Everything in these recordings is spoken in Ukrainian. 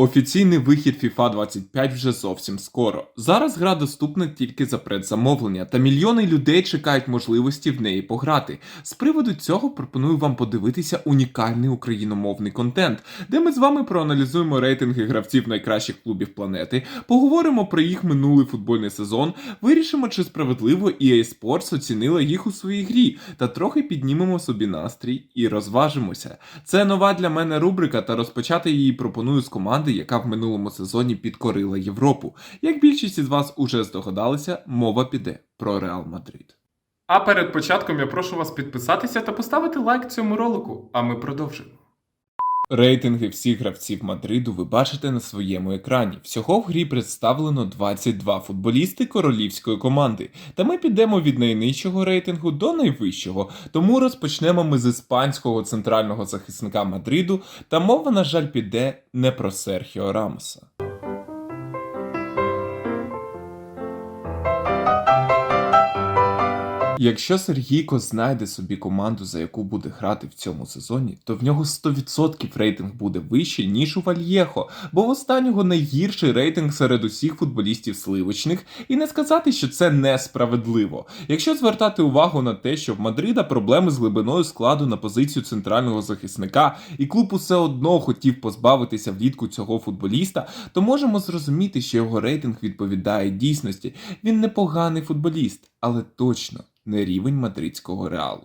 Офіційний вихід FIFA 25 вже зовсім скоро. Зараз гра доступна тільки за предзамовлення, та мільйони людей чекають можливості в неї пограти. З приводу цього пропоную вам подивитися унікальний україномовний контент, де ми з вами проаналізуємо рейтинги гравців найкращих клубів планети, поговоримо про їх минулий футбольний сезон, вирішимо, чи справедливо EA Sports оцінила їх у своїй грі, та трохи піднімемо собі настрій і розважимося. Це нова для мене рубрика, та розпочати її пропоную з команди, яка в минулому сезоні підкорила Європу. Як більшість із вас уже здогадалися, мова піде про Реал Мадрид. А перед початком я прошу вас підписатися та поставити лайк цьому ролику, а ми продовжимо. Рейтинги всіх гравців Мадриду ви бачите на своєму екрані. Всього в грі представлено 22 футболісти королівської команди. Та ми підемо від найнижчого рейтингу до найвищого. Тому розпочнемо ми з іспанського центрального захисника Мадриду. Та мова, на жаль, піде не про Серхіо Рамоса. Якщо Сергійко знайде собі команду, за яку буде грати в цьому сезоні, то в нього 100% рейтинг буде вищий, ніж у Вальєхо, бо в останнього найгірший рейтинг серед усіх футболістів сливочних, і не сказати, що це несправедливо. Якщо звертати увагу на те, що в Мадрида проблеми з глибиною складу на позицію центрального захисника, і клуб усе одно хотів позбавитися влітку цього футболіста, то можемо зрозуміти, що його рейтинг відповідає дійсності. Він непоганий футболіст, але точно не рівень мадридського реалу.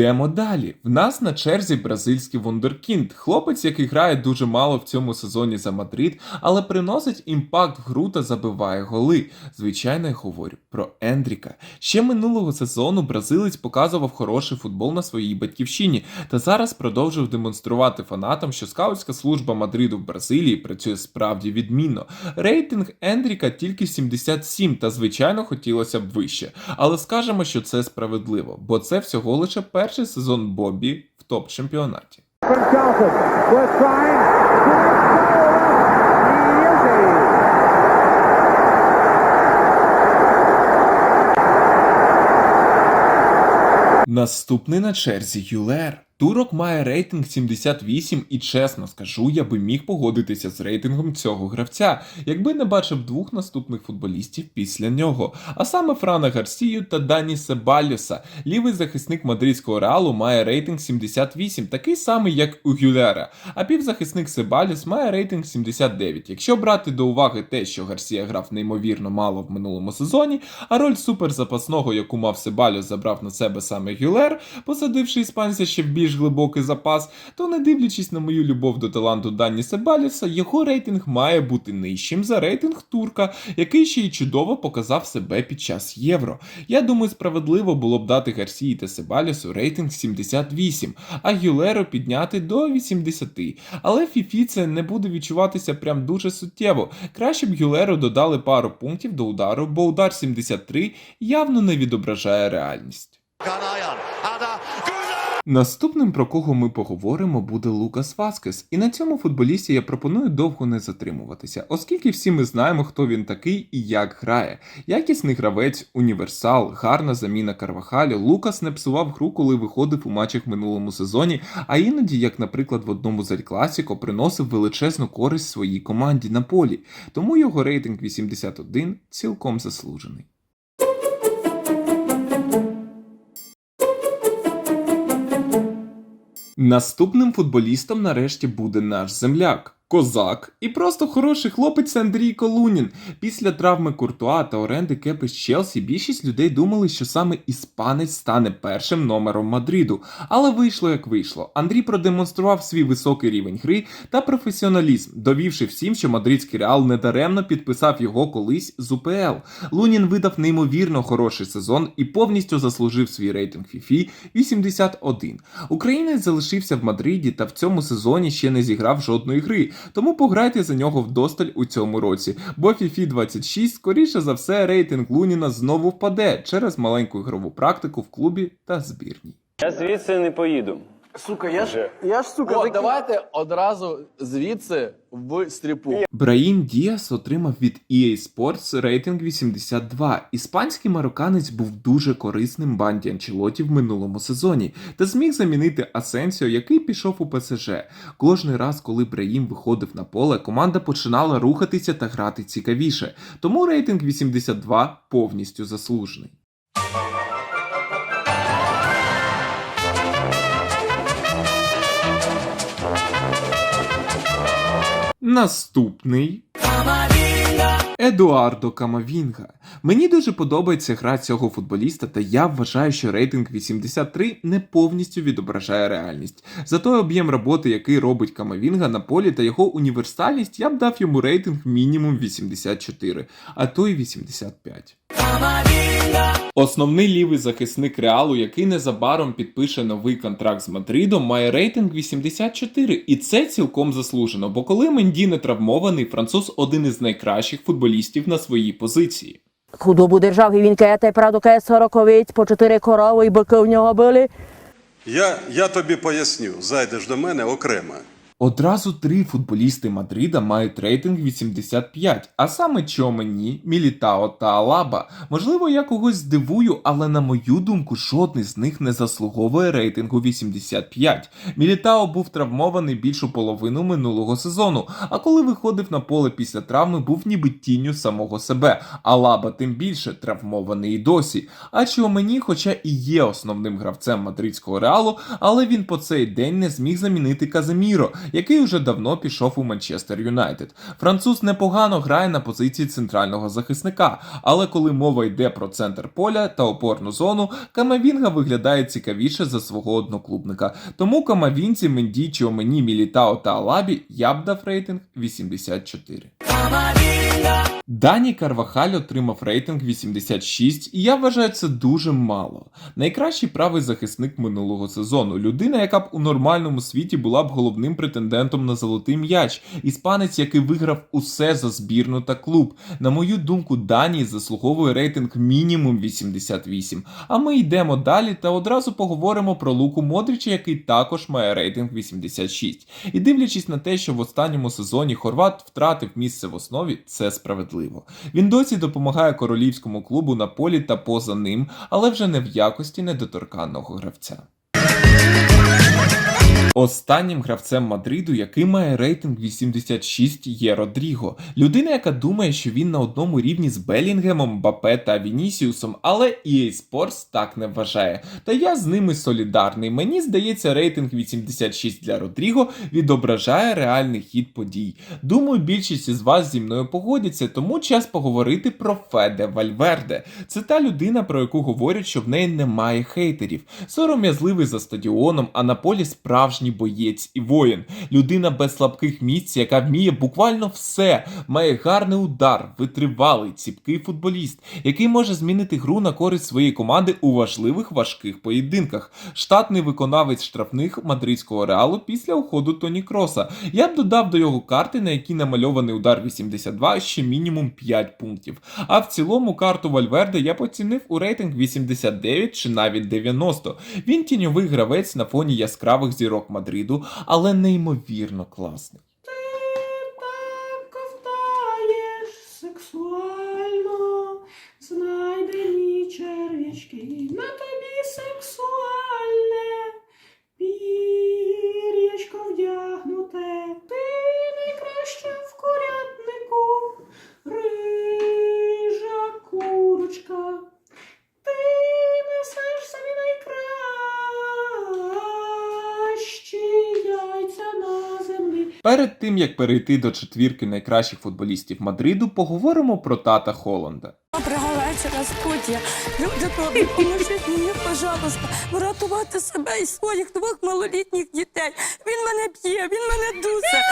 Йдемо далі. В нас на черзі бразильський вундеркінд, хлопець, який грає дуже мало в цьому сезоні за Мадрид, але приносить імпакт в гру та забиває голи. Звичайно, я говорю про Ендріка. Ще минулого сезону бразилець показував хороший футбол на своїй батьківщині та зараз продовжив демонструвати фанатам, що скаутська служба Мадриду в Бразилії працює справді відмінно. Рейтинг Ендріка тільки 77, та звичайно хотілося б вище. Але скажемо, що це справедливо, бо це всього лише перший сезон Бобі в топ-чемпіонаті. Наступний на черзі Юлер. Турок має рейтинг 78 і чесно скажу, я би міг погодитися з рейтингом цього гравця, якби не бачив двох наступних футболістів після нього, а саме Франа Гарсію та Дані Себальоса. Лівий захисник мадридського реалу має рейтинг 78, такий самий, як у Гюлера, а півзахисник Себальос має рейтинг 79. Якщо брати до уваги те, що Гарсія грав неймовірно мало в минулому сезоні, а роль суперзапасного, яку мав Себальос, забрав на себе саме Гюлер, посадивши іспанця ще в більш глибокий запас, то не дивлячись на мою любов до таланту Дані Себаліса, його рейтинг має бути нижчим за рейтинг турка, який ще й чудово показав себе під час євро. Я думаю, справедливо було б дати Гарсії та Себалісу рейтинг 78, а Гюлеро підняти до 80. Але Фіфі це не буде відчуватися прям дуже суттєво. Краще б Гюлеро додали пару пунктів до удару, бо удар 73 явно не відображає реальність. Наступним, про кого ми поговоримо, буде Лукас Васкес. І на цьому футболісті я пропоную довго не затримуватися, оскільки всі ми знаємо, хто він такий і як грає. Якісний гравець, універсал, гарна заміна Карвахалю. Лукас не псував гру, коли виходив у матчах минулому сезоні, а іноді, як, наприклад, в одному з Класіко, приносив величезну користь своїй команді на полі. Тому його рейтинг 81 цілком заслужений. Наступним футболістом нарешті буде наш земляк. Козак і просто хороший хлопець Андрій Колунін. Після травми Куртуа та оренди Кепи з Челсі більшість людей думали, що саме іспанець стане першим номером Мадриду. Але вийшло як вийшло. Андрій продемонстрував свій високий рівень гри та професіоналізм, довівши всім, що мадридський реал недаремно підписав його колись з УПЛ. Лунін видав неймовірно хороший сезон і повністю заслужив свій рейтинг FIFA 81. Українець залишився в Мадриді та в цьому сезоні ще не зіграв жодної гри. Тому пограйте за нього вдосталь у цьому році, бо FIFA 26, скоріше за все, рейтинг Луніна знову впаде через маленьку ігрову практику в клубі та збірній. Я звідси не поїду. Сука, я ж, я ж сука, О, таки- давайте одразу звідси в стріпу. Браїм Діас отримав від EA Sports рейтинг 82. Іспанський марокканець був дуже корисним банді Анчелоті в минулому сезоні та зміг замінити Асенсіо, який пішов у ПСЖ. Кожний раз, коли Браїм виходив на поле, команда починала рухатися та грати цікавіше. Тому рейтинг 82 повністю заслужений. Наступний Едуардо Камавінга. Мені дуже подобається гра цього футболіста, та я вважаю, що рейтинг 83 не повністю відображає реальність. За той об'єм роботи, який робить Камавінга на полі та його універсальність, я б дав йому рейтинг мінімум 84, а то й 85. Основний лівий захисник Реалу, який незабаром підпише новий контракт з Мадридом, має рейтинг 84, і це цілком заслужено, бо коли Менді не травмований, француз один із найкращих футболістів на своїй позиції. Худобу держав і він кає тепер сороковиць, по чотири корови і бики в нього були. Я, я тобі поясню, зайдеш до мене окремо. Одразу три футболісти Мадрида мають рейтинг 85, а саме Чомені, Мілітао та Алаба. Можливо, я когось здивую, але на мою думку, жодний з них не заслуговує рейтингу 85. Мілітао був травмований більшу половину минулого сезону, а коли виходив на поле після травми, був ніби тінню самого себе. Алаба тим більше травмований і досі. А Чомені, хоча і є основним гравцем мадридського реалу, але він по цей день не зміг замінити Казаміро, який уже давно пішов у Манчестер Юнайтед. Француз непогано грає на позиції центрального захисника, але коли мова йде про центр поля та опорну зону, Камавінга виглядає цікавіше за свого одноклубника. Тому Камавінці, Мендічі, Омені, Мілітао та Алабі я б дав рейтинг 84. Дані Карвахаль отримав рейтинг 86, і я вважаю це дуже мало. Найкращий правий захисник минулого сезону. Людина, яка б у нормальному світі була б головним претендентом на золотий м'яч. Іспанець, який виграв усе за збірну та клуб. На мою думку, Дані заслуговує рейтинг мінімум 88. А ми йдемо далі та одразу поговоримо про Луку Модріча, який також має рейтинг 86. І дивлячись на те, що в останньому сезоні Хорват втратив місце в основі, це справедливо. Він досі допомагає королівському клубу на полі та поза ним, але вже не в якості недоторканного гравця. Останнім гравцем Мадриду, який має рейтинг 86, є Родріго. Людина, яка думає, що він на одному рівні з Белінгемом, Бапе та Вінісіусом, але EA Sports так не вважає. Та я з ними солідарний. Мені здається, рейтинг 86 для Родріго відображає реальний хід подій. Думаю, більшість із вас зі мною погодяться, тому час поговорити про Феде Вальверде. Це та людина, про яку говорять, що в неї немає хейтерів. Сором'язливий за стадіоном, а на полі справжній боєць і воїн. Людина без слабких місць, яка вміє буквально все, має гарний удар, витривалий, ціпкий футболіст, який може змінити гру на користь своєї команди у важливих важких поєдинках. Штатний виконавець штрафних мадридського реалу після уходу Тоні Кроса. Я б додав до його карти, на якій намальований удар 82, ще мінімум 5 пунктів. А в цілому карту Вальверде я поцінив у рейтинг 89 чи навіть 90. Він тіньовий гравець на фоні яскравих зірок Мадриду, але неймовірно класний. ковтаєш сексуально, знайдені черв'ячки, на тобі сексуальне пір'ячко вдягнуте, ти найкраща в курятнику, рижа курочка. Перед тим як перейти до четвірки найкращих футболістів Мадриду, поговоримо про тата Холланда. Доброго вечора. Люди добрі, поможіть мені, пожалуйста, врятувати себе і своїх двох малолітніх дітей. Він мене б'є, він мене дусе.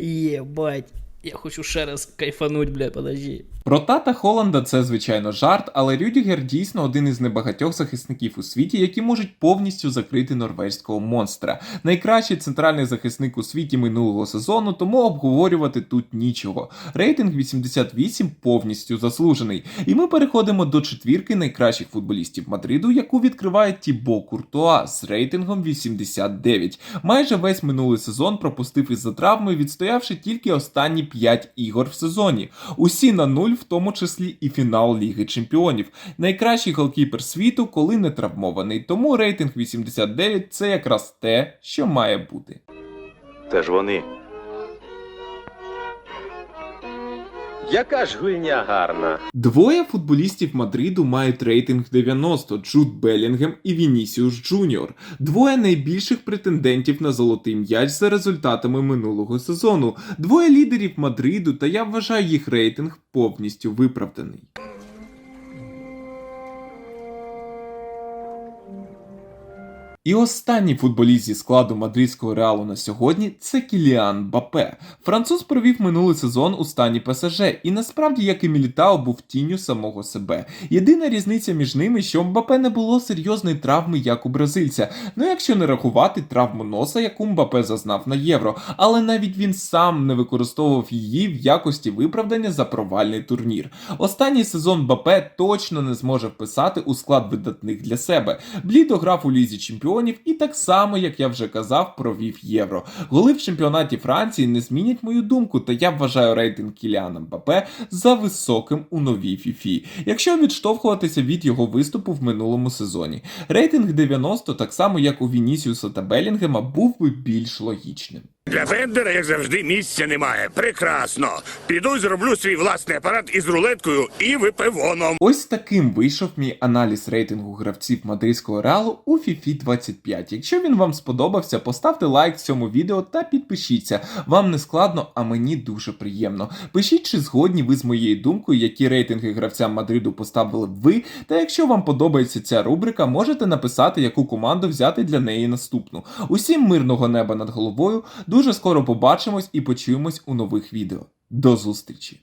Єбать. Я хочу ще раз кайфануть, бля, подожди. Про тата Холланда це звичайно жарт, але Рюдігер дійсно один із небагатьох захисників у світі, які можуть повністю закрити норвезького монстра. Найкращий центральний захисник у світі минулого сезону, тому обговорювати тут нічого. Рейтинг 88 повністю заслужений. І ми переходимо до четвірки найкращих футболістів Мадриду, яку відкриває Тібо Куртуа з рейтингом 89. Майже весь минулий сезон пропустив із-за травми, відстоявши тільки останні 5 ігор в сезоні. Усі на нуль, в тому числі і фінал Ліги Чемпіонів. Найкращий голкіпер світу, коли не травмований. Тому рейтинг 89 це якраз те, що має бути. Теж вони. Яка ж гульня гарна. Двоє футболістів Мадриду мають рейтинг 90 Джуд Белінгем і Вінісіус Джуніор. Двоє найбільших претендентів на золотий м'яч за результатами минулого сезону. Двоє лідерів Мадриду, та я вважаю їх рейтинг повністю виправданий. І останній футболіст зі складу мадридського реалу на сьогодні це Кіліан Бапе. Француз провів минулий сезон у стані ПСЖ, і насправді, як і Мілітао, був тінню самого себе. Єдина різниця між ними, що Мбапе не було серйозної травми, як у бразильця. Ну якщо не рахувати травму носа, яку Мбапе зазнав на євро, але навіть він сам не використовував її в якості виправдання за провальний турнір. Останній сезон Мбапе точно не зможе вписати у склад видатних для себе. Блідо грав у лізі чемпіонів і так само, як я вже казав, провів євро. Голи в чемпіонаті Франції не змінять мою думку, та я вважаю рейтинг Кіліана Мбапе за високим у новій фіфі, якщо відштовхуватися від його виступу в минулому сезоні. Рейтинг 90, так само як у Вінісіуса та Белінгема, був би більш логічним. Для Бендера, як завжди, місця немає. Прекрасно. Піду зроблю свій власний апарат із рулеткою і випивоном. Ось таким вийшов мій аналіз рейтингу гравців мадридського реалу у FIFA 25. Якщо він вам сподобався, поставте лайк цьому відео та підпишіться. Вам не складно, а мені дуже приємно. Пишіть, чи згодні ви з моєю думкою, які рейтинги гравцям Мадриду поставили б ви. Та якщо вам подобається ця рубрика, можете написати, яку команду взяти для неї наступну. Усім мирного неба над головою. Дуже скоро побачимось і почуємось у нових відео. До зустрічі!